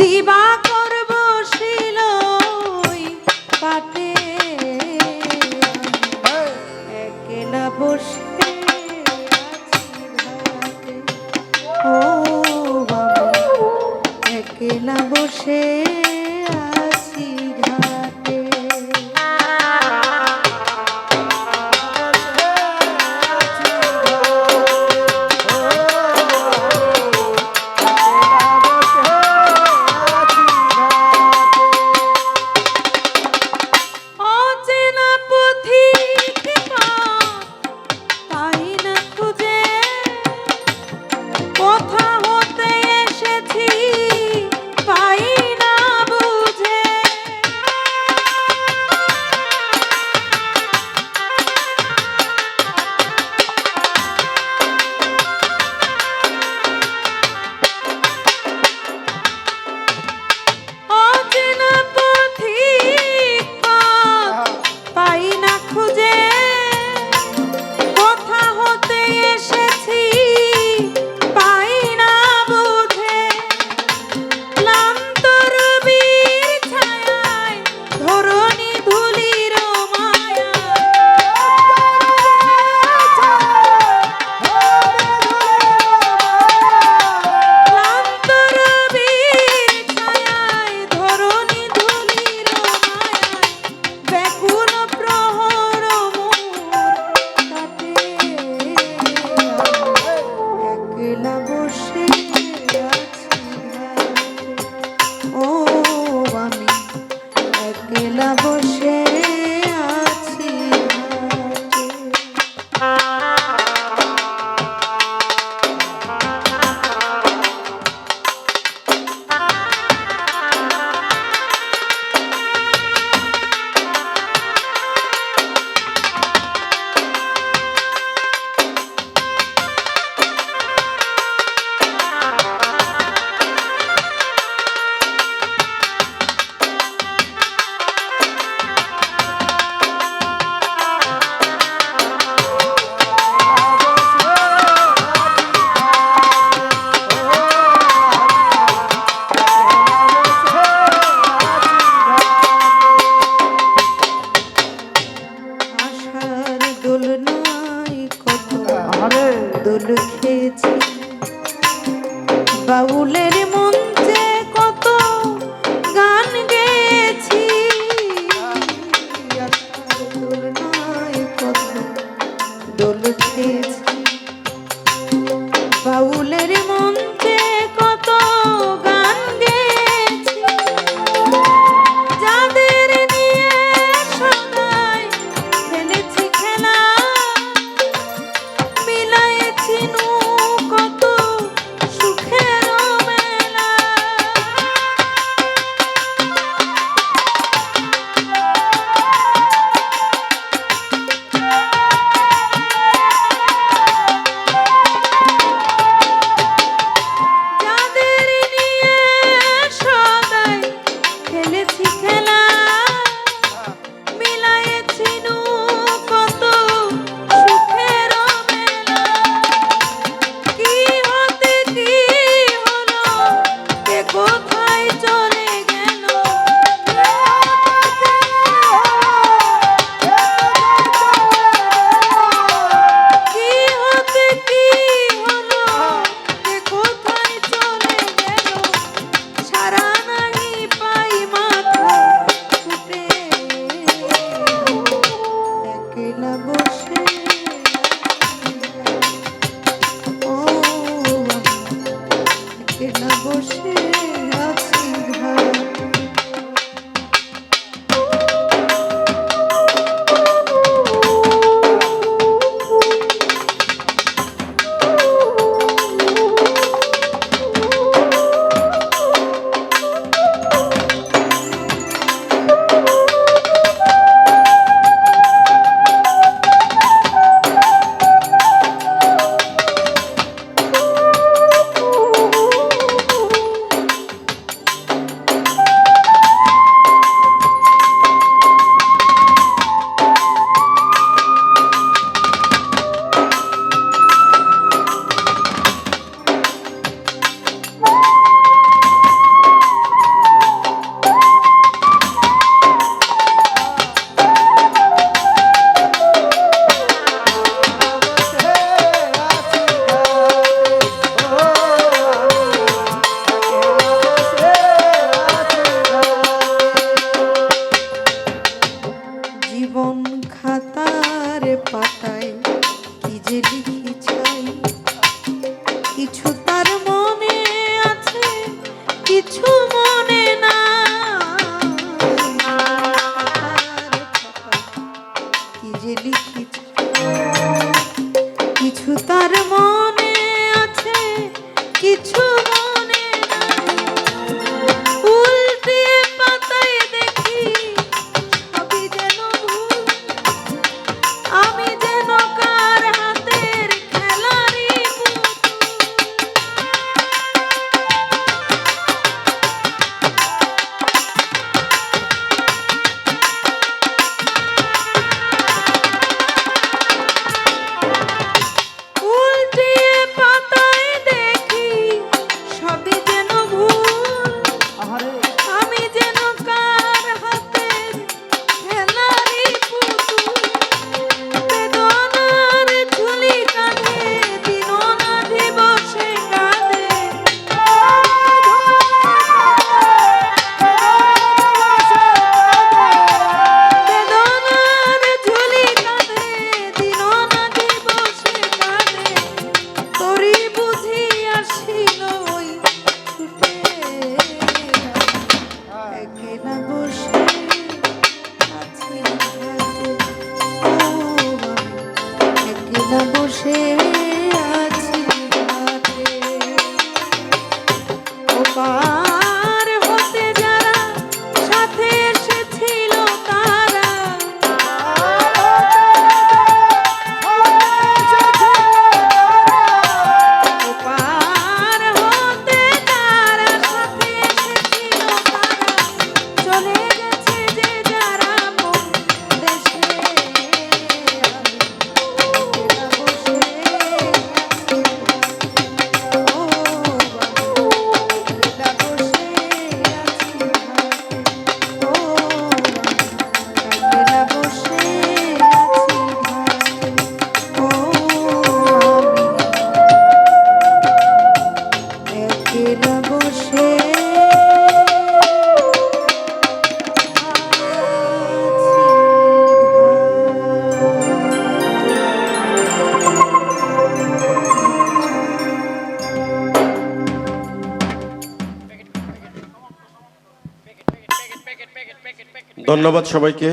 দিবা করব শিল পাতে। একলা বসে ও বাবা একলা বসে বাউল খেয়েছি। বাউলের মঞ্চে কত গান গেয়েছি। কত দোল খেয়েছি। Oh. too. ধন্যবাদ সবাইকে।